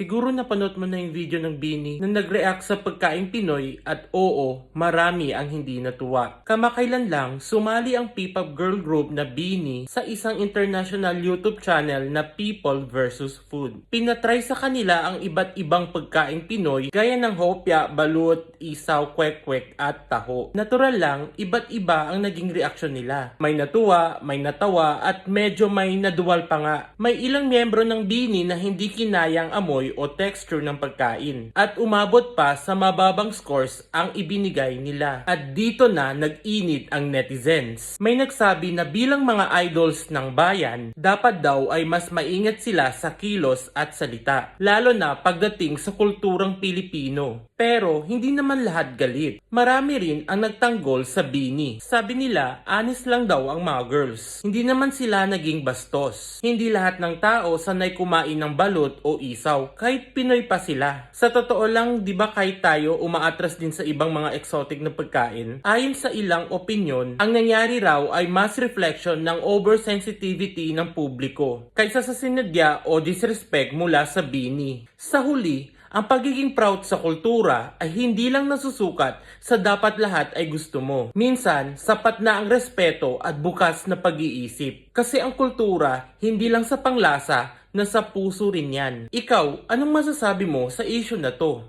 Siguro napanood mo na yung video ng Bini na nag-react sa pagkain Pinoy at oo, marami ang hindi natuwa. Kamakailan lang, sumali ang P-pop girl group na Bini sa isang international YouTube channel na People vs. Food. Pinatry sa kanila ang iba't ibang pagkain Pinoy gaya ng hopya, balut, isaw, kwek-kwek at taho. Natural lang, iba't iba ang naging reaksyon nila. May natuwa, may natawa at medyo may naduwal pa nga. May ilang miyembro ng Bini na hindi kinayang amoy o texture ng pagkain. At umabot pa sa mababang scores ang ibinigay nila. At dito na nag-init ang netizens. May nagsabi na bilang mga idols ng bayan, dapat daw ay mas maingat sila sa kilos at salita. Lalo na pagdating sa kulturang Pilipino. Pero hindi naman lahat galit. Marami rin ang nagtanggol sa Bini. Sabi nila, honest lang daw ang mga girls. Hindi naman sila naging bastos. Hindi lahat ng tao sanay kumain ng balot o isaw, kahit Pinoy pa sila. Sa totoo lang, di ba kahit tayo umaatras din sa ibang mga exotic na pagkain? Ayon sa ilang opinion, ang nangyari raw ay mass reflection ng oversensitivity ng publiko kaysa sa sinadya o disrespect mula sa Bini. Sa huli, ang pagiging proud sa kultura ay hindi lang nasusukat sa dapat lahat ay gusto mo. Minsan, sapat na ang respeto at bukas na pag-iisip. Kasi ang kultura, hindi lang sa panglasa, nasa puso rin yan. Ikaw, anong masasabi mo sa issue na to?